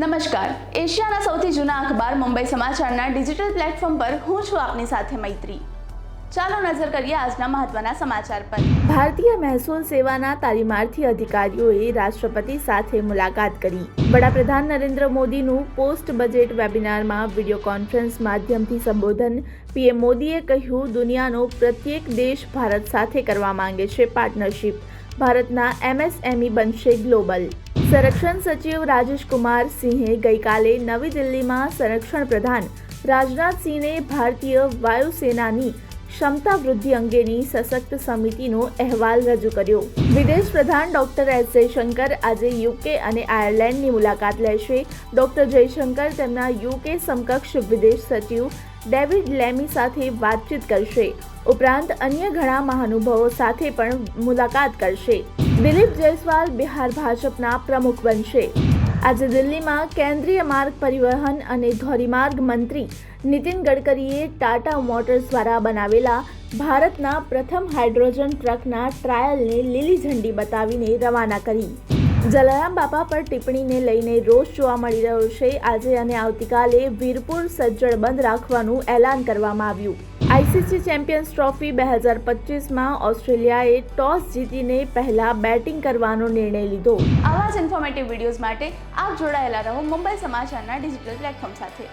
નમસ્કાર. એશિયાના સૌથી જૂના અખબાર મુંબઈ સમાચારના ડિજિટલ પ્લેટફોર્મ પર હું છું આપની સાથે મૈત્રી. ચાલો નજર કરીએ આજના મહત્વના સમાચાર પર. ભારતીય મહેસૂલ સેવાના તાલીમાર્થી અધિકારીઓએ રાષ્ટ્રપતિ સાથે મુલાકાત કરી. વડાપ્રધાન નરેન્દ્ર મોદીનું પોસ્ટ બજેટ વેબિનારમાં વીડિયો કોન્ફરન્સ માધ્યમથી સંબોધન પીએમ મોદીએ કહ્યું, દુનિયાનો પ્રત્યેક દેશ ભારત સાથે કરવા માંગે છે પાર્ટનરશિપ. ભારતના એમએસએમઈ બનશે ગ્લોબલ. સંરક્ષણ સચિવ રાજેશ કુમાર સિંહે ગઈકાલે નવી દિલ્હીમાં સંરક્ષણ પ્રધાન રાજનાથસિંહને ભારતીય વાયુસેનાની ક્ષમતા વૃદ્ધિ અંગેની સશક્ત સમિતિનો અહેવાલ રજૂ કર્યો. વિદેશ પ્રધાન ડોક્ટર એસ જયશંકર આજે યુકે અને આયર્લેન્ડની મુલાકાત લેશે. ડોક્ટર જયશંકર તેમના યુકે સમકક્ષ વિદેશ સચિવ ડેવિડ લેમી સાથે વાતચીત કરશે. ઉપરાંત અન્ય ઘણા મહાનુભાવો સાથે પણ મુલાકાત કરશે. દિલીપ જયસ્વાલ બિહાર ભાજપના પ્રમુખ બનશે. આજે દિલ્હીમાં કેન્દ્રીય માર્ગ પરિવહન અને ધોરીમાર્ગ મંત્રી નીતિન ગડકરીએ ટાટા મોટર્સ દ્વારા બનાવેલા ભારતના પ્રથમ હાઇડ્રોજન ટ્રકના ટ્રાયલને લીલી ઝંડી બતાવીને રવાના કરી. જલારામ બાપા પર ટિપ્પણીને લઈને રોષ જોવા મળી રહ્યો છે. આજે અને આવતીકાલે વીરપુર સજ્જડ બંધ રાખવાનું એલાન કરવામાં આવ્યું. આઈસીસી ચેમ્પિયન્સ ટ્રોફી બે હજાર પચીસમાં ઓસ્ટ્રેલિયાએ ટોસ જીતીને પહેલા બેટિંગ કરવાનો નિર્ણય લીધો. આવા જ ઇન્ફોર્મેટિવ વિડીયોઝ માટે આપ જોડાયેલા રહો મુંબઈ સમાચારના ડિજિટલ પ્લેટફોર્મ સાથે.